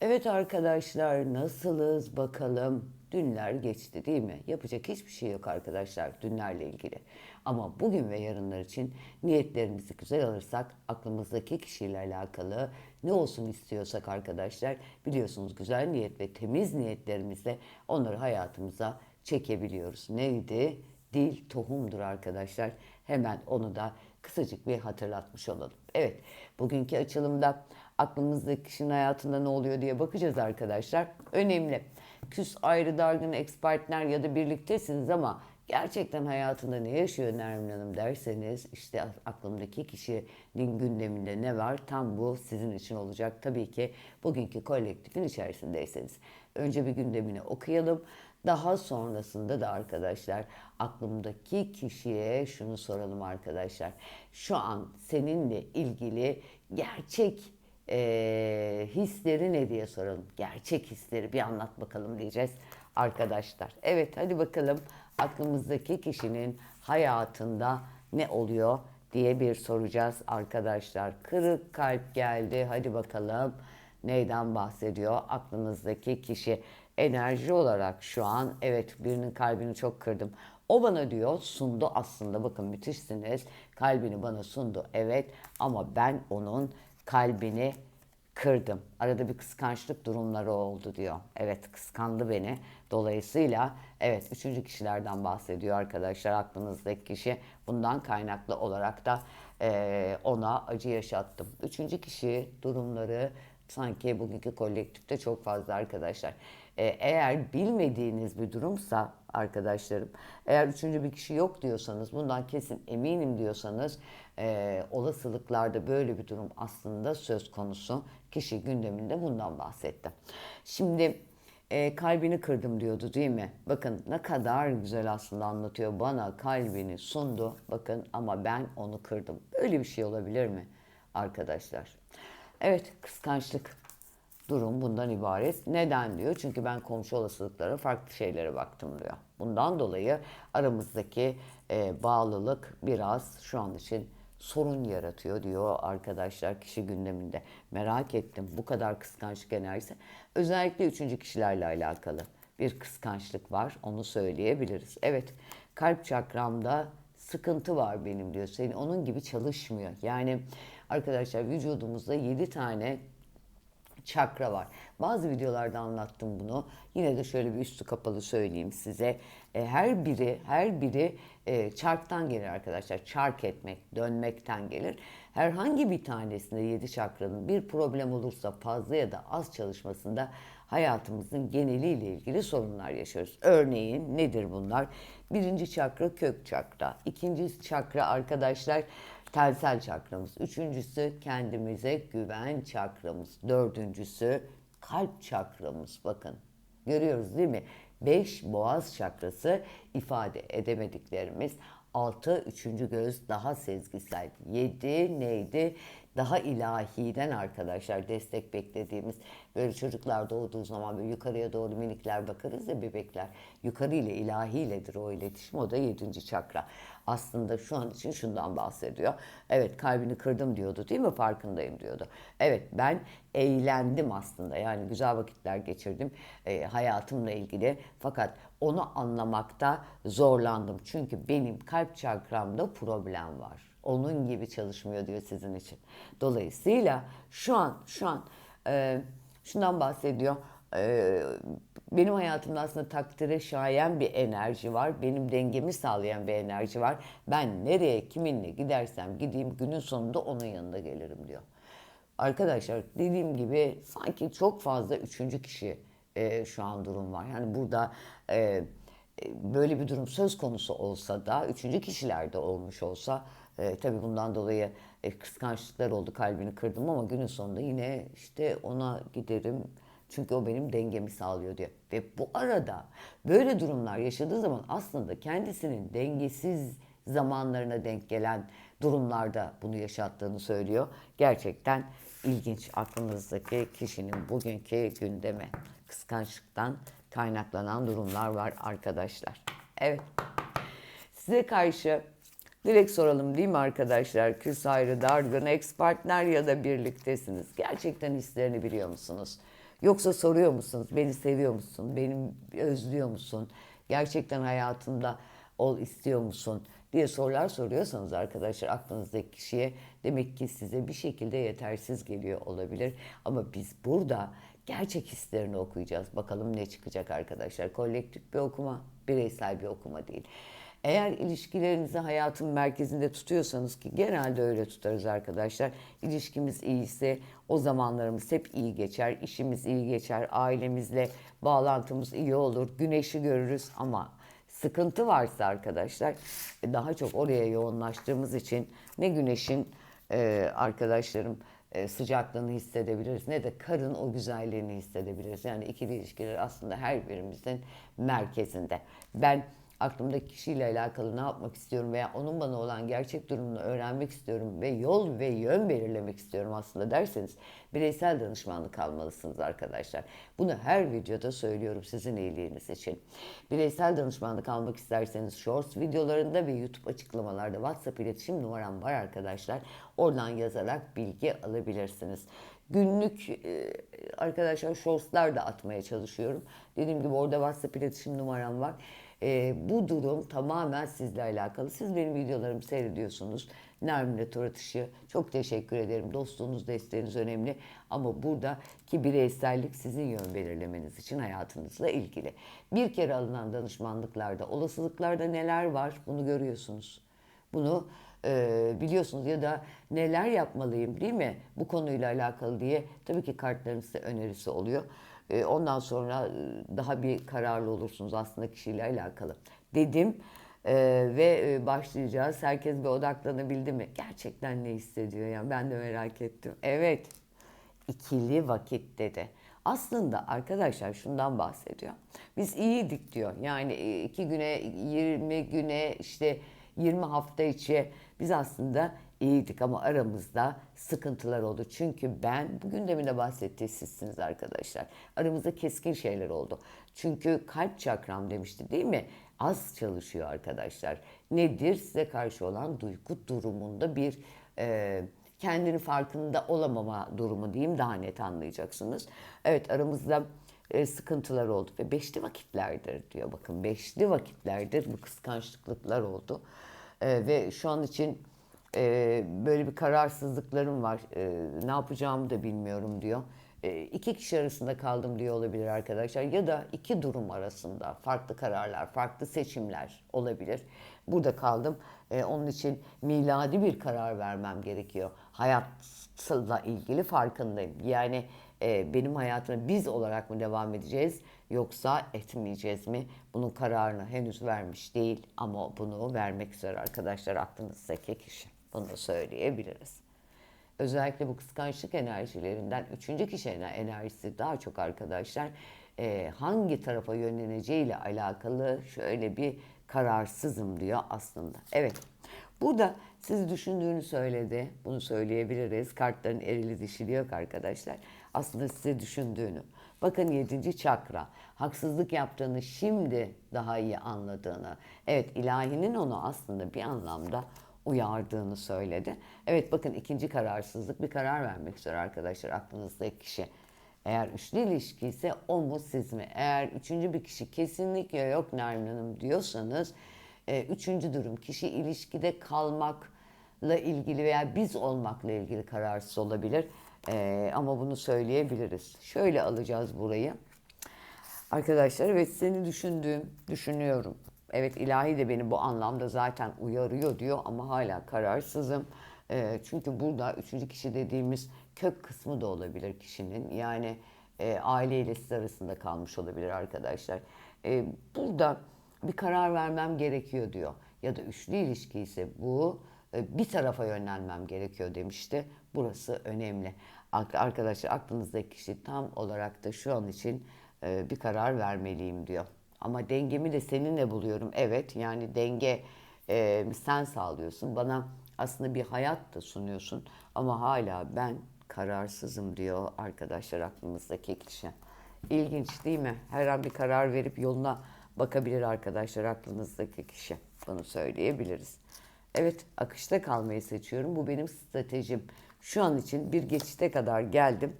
Evet arkadaşlar nasılız bakalım. Dünler geçti değil mi? Yapacak hiçbir şey yok arkadaşlar dünlerle ilgili. Ama bugün ve yarınlar için niyetlerimizi güzel alırsak aklımızdaki kişiyle alakalı ne olsun istiyorsak arkadaşlar biliyorsunuz güzel niyet ve temiz niyetlerimizle onları hayatımıza çekebiliyoruz. Neydi? Dil tohumdur arkadaşlar. Hemen onu da kısacık bir hatırlatmış olalım. Evet, bugünkü açılımda aklımızdaki kişinin hayatında ne oluyor diye bakacağız arkadaşlar. Önemli. Küs, ayrı, dargın, ex partner ya da birliktesiniz ama gerçekten hayatında ne yaşıyor Nermin Hanım derseniz işte aklımdaki kişinin gündeminde ne var tam bu sizin için olacak. Tabii ki bugünkü kolektifin içerisindeyseniz. Önce bir gündemini okuyalım. Daha sonrasında da arkadaşlar aklımdaki kişiye şunu soralım arkadaşlar. Şu an seninle ilgili gerçek e, hisleri ne diye soralım. Gerçek hisleri bir anlat bakalım diyeceğiz arkadaşlar. Evet hadi bakalım aklımızdaki kişinin hayatında ne oluyor diye bir soracağız arkadaşlar. Kırık kalp geldi. Hadi bakalım neyden bahsediyor aklınızdaki kişi? Enerji olarak şu an evet birinin kalbini çok kırdım. O bana diyor sundu aslında bakın müthişsiniz. Kalbini bana sundu evet ama ben onun kalbini kırdım. Arada bir kıskançlık durumları oldu diyor. Evet kıskandı beni. Dolayısıyla evet üçüncü kişilerden bahsediyor arkadaşlar aklınızdaki kişi. Bundan kaynaklı olarak da eee, ona acı yaşattım. Üçüncü kişi durumları sanki bugünkü kolektifte çok fazla arkadaşlar. Ee, eğer bilmediğiniz bir durumsa arkadaşlarım, eğer üçüncü bir kişi yok diyorsanız, bundan kesin eminim diyorsanız, e, olasılıklarda böyle bir durum aslında söz konusu. Kişi gündeminde bundan bahsetti. Şimdi e, kalbini kırdım diyordu değil mi? Bakın ne kadar güzel aslında anlatıyor. Bana kalbini sundu. Bakın ama ben onu kırdım. Böyle bir şey olabilir mi arkadaşlar? Evet kıskançlık durum bundan ibaret. Neden diyor? Çünkü ben komşu olasılıklara farklı şeylere baktım diyor. Bundan dolayı aramızdaki e, bağlılık biraz şu an için sorun yaratıyor diyor arkadaşlar kişi gündeminde. Merak ettim bu kadar kıskançlık enerjisi. Özellikle üçüncü kişilerle alakalı bir kıskançlık var onu söyleyebiliriz. Evet kalp çakramda sıkıntı var benim diyor. Senin onun gibi çalışmıyor. Yani arkadaşlar vücudumuzda 7 tane çakra var. Bazı videolarda anlattım bunu. Yine de şöyle bir üstü kapalı söyleyeyim size. E, her biri, her biri e, çarktan gelir arkadaşlar. Çark etmek, dönmekten gelir. Herhangi bir tanesinde yedi çakranın bir problem olursa fazla ya da az çalışmasında hayatımızın geneliyle ilgili sorunlar yaşıyoruz. Örneğin nedir bunlar? Birinci çakra kök çakra. İkinci çakra arkadaşlar tensel çakramız. Üçüncüsü kendimize güven çakramız. Dördüncüsü kalp çakramız. Bakın görüyoruz değil mi? Beş boğaz çakrası ifade edemediklerimiz. Altı üçüncü göz daha sezgisel. Yedi neydi? Daha ilahiden arkadaşlar destek beklediğimiz böyle çocuklar doğduğu zaman böyle yukarıya doğru minikler bakarız ya bebekler. Yukarı ile ilahiyledir o iletişim. O da yedinci çakra. Aslında şu an için şundan bahsediyor. Evet kalbini kırdım diyordu değil mi? Farkındayım diyordu. Evet ben eğlendim aslında. Yani güzel vakitler geçirdim e, hayatımla ilgili. Fakat onu anlamakta zorlandım. Çünkü benim kalp çakramda problem var. Onun gibi çalışmıyor diyor sizin için. Dolayısıyla şu an şu an e, şundan bahsediyor. Benim hayatımda aslında takdire şayan bir enerji var. Benim dengemi sağlayan bir enerji var. Ben nereye kiminle gidersem gideyim günün sonunda onun yanında gelirim diyor. Arkadaşlar dediğim gibi sanki çok fazla üçüncü kişi e, şu an durum var. Yani burada e, böyle bir durum söz konusu olsa da üçüncü kişilerde olmuş olsa e, tabii bundan dolayı e, kıskançlıklar oldu kalbini kırdım ama günün sonunda yine işte ona giderim Çünkü o benim dengemi sağlıyor diyor. Ve bu arada böyle durumlar yaşadığı zaman aslında kendisinin dengesiz zamanlarına denk gelen durumlarda bunu yaşattığını söylüyor. Gerçekten ilginç aklınızdaki kişinin bugünkü gündeme kıskançlıktan kaynaklanan durumlar var arkadaşlar. Evet. Size karşı direkt soralım değil mi arkadaşlar? Küs ayrı, dargın, ex partner ya da birliktesiniz. Gerçekten hislerini biliyor musunuz? Yoksa soruyor musunuz? Beni seviyor musun? Beni özlüyor musun? Gerçekten hayatında ol istiyor musun? diye sorular soruyorsanız arkadaşlar aklınızdaki kişiye demek ki size bir şekilde yetersiz geliyor olabilir. Ama biz burada gerçek hislerini okuyacağız. Bakalım ne çıkacak arkadaşlar. Kolektif bir okuma, bireysel bir okuma değil. Eğer ilişkilerinizi hayatın merkezinde tutuyorsanız ki genelde öyle tutarız arkadaşlar. İlişkimiz iyiyse o zamanlarımız hep iyi geçer, işimiz iyi geçer, ailemizle bağlantımız iyi olur, güneşi görürüz ama sıkıntı varsa arkadaşlar e, daha çok oraya yoğunlaştığımız için ne güneşin e, arkadaşlarım e, sıcaklığını hissedebiliriz ne de karın o güzelliğini hissedebiliriz. Yani ikili ilişkiler aslında her birimizin merkezinde. Ben aklımdaki kişiyle alakalı ne yapmak istiyorum veya onun bana olan gerçek durumunu öğrenmek istiyorum ve yol ve yön belirlemek istiyorum aslında derseniz bireysel danışmanlık almalısınız arkadaşlar. Bunu her videoda söylüyorum sizin iyiliğiniz için. Bireysel danışmanlık almak isterseniz Shorts videolarında ve YouTube açıklamalarda WhatsApp iletişim numaram var arkadaşlar. Oradan yazarak bilgi alabilirsiniz. Günlük e, arkadaşlar shortslar da atmaya çalışıyorum. Dediğim gibi orada WhatsApp iletişim numaram var. E, bu durum tamamen sizle alakalı. Siz benim videolarımı seyrediyorsunuz. Nermin'le Tur Atışı. Çok teşekkür ederim. Dostluğunuz, desteğiniz önemli. Ama buradaki bireysellik sizin yön belirlemeniz için hayatınızla ilgili. Bir kere alınan danışmanlıklarda, olasılıklarda neler var bunu görüyorsunuz. Bunu e, biliyorsunuz ya da neler yapmalıyım değil mi bu konuyla alakalı diye tabii ki kartların size önerisi oluyor. E, ondan sonra e, daha bir kararlı olursunuz aslında kişiyle alakalı. Dedim e, ve e, başlayacağız. Herkes bir odaklanabildi mi? Gerçekten ne hissediyor yani ben de merak ettim. Evet ikili vakit dedi. Aslında arkadaşlar şundan bahsediyor. Biz iyiydik diyor. Yani e, iki güne, 20 güne, işte 20 hafta içi biz aslında iyiydik ama aramızda sıkıntılar oldu. Çünkü ben bu gündeminde bahsettiği sizsiniz arkadaşlar. Aramızda keskin şeyler oldu. Çünkü kalp çakram demişti değil mi? Az çalışıyor arkadaşlar. Nedir? Size karşı olan duygu durumunda bir e, kendini farkında olamama durumu diyeyim daha net anlayacaksınız. Evet aramızda e, sıkıntılar oldu ve beşli vakitlerdir diyor. Bakın beşli vakitlerdir bu kıskançlıklar oldu. E, ve şu an için e, böyle bir kararsızlıklarım var. E, ne yapacağımı da bilmiyorum diyor. E, iki kişi arasında kaldım diyor olabilir arkadaşlar. Ya da iki durum arasında farklı kararlar, farklı seçimler olabilir. Burada kaldım. E, onun için miladi bir karar vermem gerekiyor. Hayatla ilgili farkındayım. Yani e, benim hayatıma biz olarak mı devam edeceğiz yoksa etmeyeceğiz mi? Bunun kararını henüz vermiş değil ama bunu vermek üzere arkadaşlar aklınızdaki kişi. Bunu söyleyebiliriz. Özellikle bu kıskançlık enerjilerinden üçüncü kişi enerjisi daha çok arkadaşlar e, hangi tarafa yönleneceğiyle alakalı şöyle bir kararsızım diyor aslında. Evet. Burada sizi düşündüğünü söyledi. Bunu söyleyebiliriz. Kartların erili dişili yok arkadaşlar. Aslında sizi düşündüğünü. Bakın yedinci çakra. Haksızlık yaptığını şimdi daha iyi anladığını. Evet ilahinin onu aslında bir anlamda uyardığını söyledi. Evet bakın ikinci kararsızlık bir karar vermek üzere arkadaşlar aklınızdaki kişi. Eğer üçlü ilişki ise o mu siz mi? Eğer üçüncü bir kişi kesinlikle yok Nermin Hanım diyorsanız e, üçüncü durum kişi ilişkide kalmakla ilgili veya biz olmakla ilgili kararsız olabilir. E, ama bunu söyleyebiliriz. Şöyle alacağız burayı. Arkadaşlar evet seni düşündüğüm, düşünüyorum. Evet ilahi de beni bu anlamda zaten uyarıyor diyor ama hala kararsızım. E, çünkü burada üçüncü kişi dediğimiz kök kısmı da olabilir kişinin. Yani e, aileyle siz arasında kalmış olabilir arkadaşlar. E, burada bir karar vermem gerekiyor diyor. Ya da üçlü ilişki ise bu e, bir tarafa yönlenmem gerekiyor demişti. Burası önemli. Arkadaşlar aklınızdaki kişi tam olarak da şu an için e, bir karar vermeliyim diyor. Ama dengemi de seninle buluyorum. Evet yani denge e, sen sağlıyorsun. Bana aslında bir hayat da sunuyorsun. Ama hala ben kararsızım diyor arkadaşlar aklımızdaki kişi. İlginç değil mi? Her an bir karar verip yoluna bakabilir arkadaşlar aklınızdaki kişi. Bunu söyleyebiliriz. Evet akışta kalmayı seçiyorum. Bu benim stratejim. Şu an için bir geçite kadar geldim.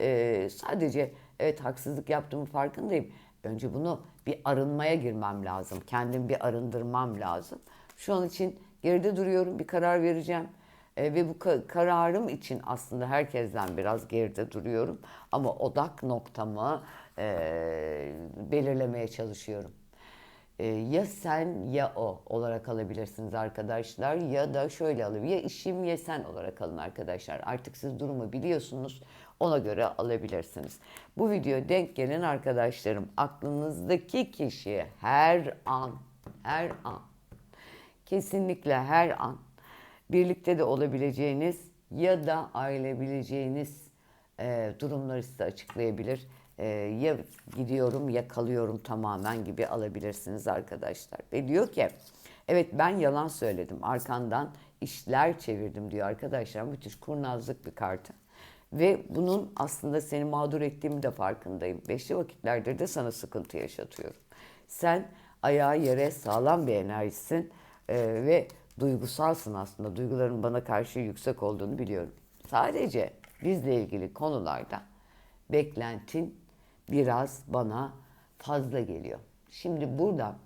Ee, sadece evet haksızlık yaptığımı farkındayım. Önce bunu bir arınmaya girmem lazım. Kendimi bir arındırmam lazım. Şu an için geride duruyorum. Bir karar vereceğim. Ee, ve bu ka- kararım için aslında herkesten biraz geride duruyorum. Ama odak noktamı e, belirlemeye çalışıyorum. Ee, ya sen ya o olarak alabilirsiniz arkadaşlar ya da şöyle alın ya işim ya sen olarak alın arkadaşlar. Artık siz durumu biliyorsunuz ona göre alabilirsiniz. Bu video denk gelen arkadaşlarım aklınızdaki kişiye her an her an kesinlikle her an birlikte de olabileceğiniz ya da ayrılabileceğiniz e, durumları size açıklayabilir. E, ya gidiyorum ya kalıyorum tamamen gibi alabilirsiniz arkadaşlar. Ve diyor ki evet ben yalan söyledim arkandan işler çevirdim diyor arkadaşlar. Müthiş kurnazlık bir kartı. Ve bunun aslında seni mağdur ettiğimi de farkındayım. Beşli vakitlerdir de sana sıkıntı yaşatıyorum. Sen ayağı yere sağlam bir enerjisin e, ve duygusalsın aslında. Duyguların bana karşı yüksek olduğunu biliyorum. Sadece bizle ilgili konularda beklentin biraz bana fazla geliyor. Şimdi burada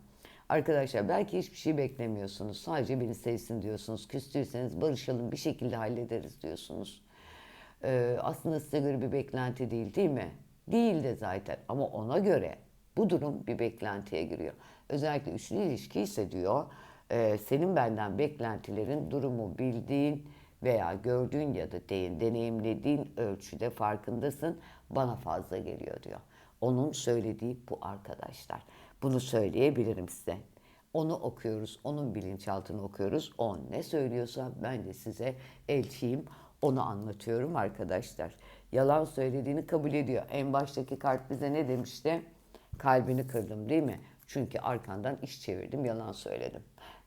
arkadaşlar belki hiçbir şey beklemiyorsunuz. Sadece beni sevsin diyorsunuz. Küstüyseniz barışalım bir şekilde hallederiz diyorsunuz. Ee, aslında size göre bir beklenti değil değil mi? Değil de zaten ama ona göre bu durum bir beklentiye giriyor. Özellikle üçlü ilişki ise diyor e, senin benden beklentilerin durumu bildiğin veya gördüğün ya da de- deneyimlediğin ölçüde farkındasın bana fazla geliyor diyor. Onun söylediği bu arkadaşlar. Bunu söyleyebilirim size. Onu okuyoruz, onun bilinçaltını okuyoruz. O ne söylüyorsa ben de size elçiyim, onu anlatıyorum arkadaşlar. Yalan söylediğini kabul ediyor. En baştaki kart bize ne demişti? Kalbini kırdım değil mi? Çünkü arkandan iş çevirdim, yalan söyledim.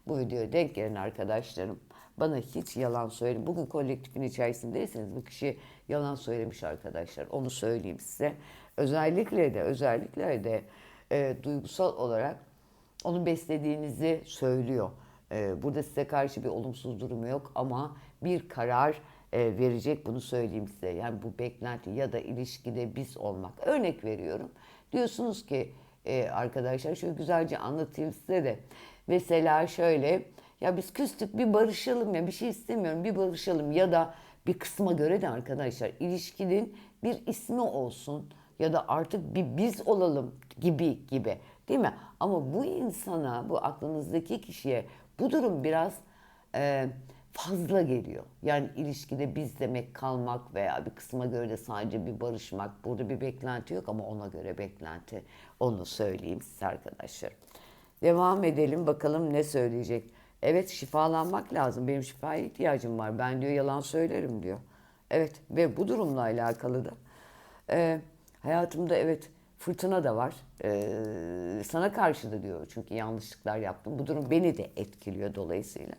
Bu videoya denk gelen arkadaşlarım bana hiç yalan söyle. Bugün kolektifin içerisindeyseniz bu kişi yalan söylemiş arkadaşlar. Onu söyleyeyim size. Özellikle de özellikle de e, duygusal olarak onu beslediğinizi söylüyor. Ee, Burada size karşı bir olumsuz durumu yok ama bir karar e, verecek bunu söyleyeyim size. Yani bu beklenti ya da ilişkide biz olmak. Örnek veriyorum. Diyorsunuz ki e, arkadaşlar şöyle güzelce anlatayım size de. Mesela şöyle ya biz küstük bir barışalım ya bir şey istemiyorum bir barışalım ya da bir kısma göre de arkadaşlar ilişkinin bir ismi olsun ya da artık bir biz olalım gibi gibi değil mi? Ama bu insana, bu aklınızdaki kişiye bu durum biraz e, fazla geliyor. Yani ilişkide biz demek kalmak veya bir kısma göre de sadece bir barışmak. Burada bir beklenti yok ama ona göre beklenti. Onu söyleyeyim size arkadaşlar. Devam edelim bakalım ne söyleyecek. Evet şifalanmak lazım. Benim şifaya ihtiyacım var. Ben diyor yalan söylerim diyor. Evet ve bu durumla alakalı da e, hayatımda evet fırtına da var. E, sana karşı da diyor çünkü yanlışlıklar yaptım. Bu durum beni de etkiliyor dolayısıyla.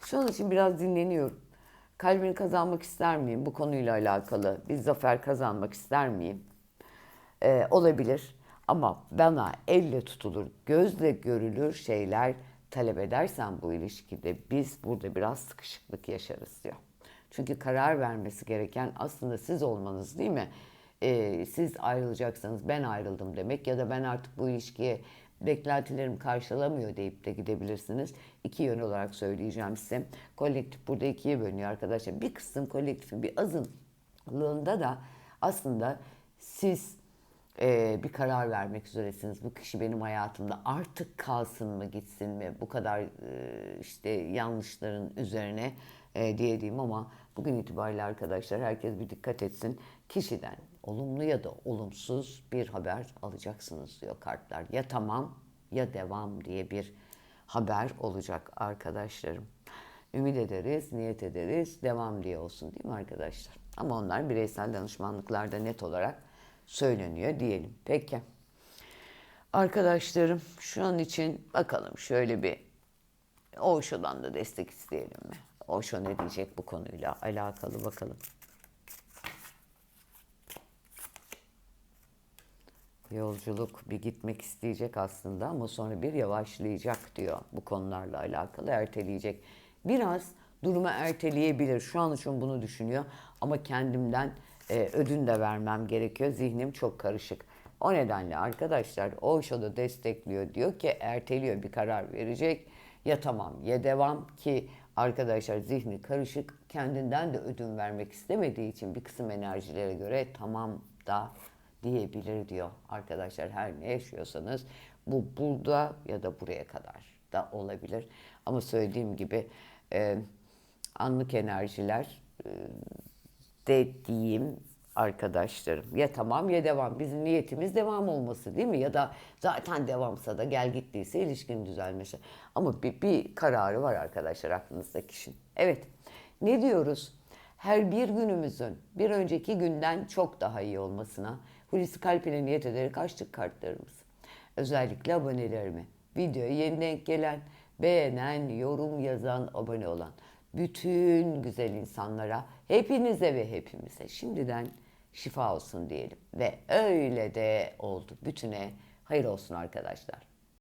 Şu an için biraz dinleniyorum. Kalbini kazanmak ister miyim bu konuyla alakalı? Bir zafer kazanmak ister miyim? Ee, olabilir ama bana elle tutulur, gözle görülür şeyler talep edersen bu ilişkide biz burada biraz sıkışıklık yaşarız diyor. Çünkü karar vermesi gereken aslında siz olmanız değil mi? Ee, siz ayrılacaksanız ben ayrıldım demek ya da ben artık bu ilişkiye beklentilerim karşılamıyor deyip de gidebilirsiniz. İki yön olarak söyleyeceğim size. Kolektif burada ikiye bölünüyor arkadaşlar. Bir kısım kolektifin bir azınlığında da aslında siz e, bir karar vermek üzeresiniz. Bu kişi benim hayatımda artık kalsın mı gitsin mi? Bu kadar e, işte yanlışların üzerine e, diye diyeyim ama bugün itibariyle arkadaşlar herkes bir dikkat etsin. Kişiden olumlu ya da olumsuz bir haber alacaksınız diyor kartlar. Ya tamam ya devam diye bir haber olacak arkadaşlarım. Ümit ederiz, niyet ederiz, devam diye olsun değil mi arkadaşlar? Ama onlar bireysel danışmanlıklarda net olarak söyleniyor diyelim. Peki. Arkadaşlarım şu an için bakalım şöyle bir Osho'dan da destek isteyelim mi? Osho ne diyecek bu konuyla alakalı bakalım. Yolculuk bir gitmek isteyecek aslında ama sonra bir yavaşlayacak diyor bu konularla alakalı erteleyecek. Biraz durumu erteleyebilir. Şu an için bunu düşünüyor ama kendimden e, ödün de vermem gerekiyor. Zihnim çok karışık. O nedenle arkadaşlar Osho da destekliyor. Diyor ki erteliyor bir karar verecek. Ya tamam ya devam ki arkadaşlar zihni karışık kendinden de ödün vermek istemediği için bir kısım enerjilere göre tamam da diyebilir diyor. Arkadaşlar her ne yaşıyorsanız bu burada ya da buraya kadar da olabilir. Ama söylediğim gibi e, anlık enerjiler e, dediğim arkadaşlarım ya tamam ya devam bizim niyetimiz devam olması değil mi? Ya da zaten devamsa da gel gittiyse ilişkinin düzelmesi. Ama bir, bir kararı var arkadaşlar aklınızda kişinin. Evet ne diyoruz? Her bir günümüzün bir önceki günden çok daha iyi olmasına Hulusi Kalp ile niyet ederek açtık kartlarımızı. Özellikle abonelerime, videoya yeni denk gelen, beğenen, yorum yazan, abone olan bütün güzel insanlara, hepinize ve hepimize şimdiden şifa olsun diyelim. Ve öyle de oldu. Bütüne hayır olsun arkadaşlar.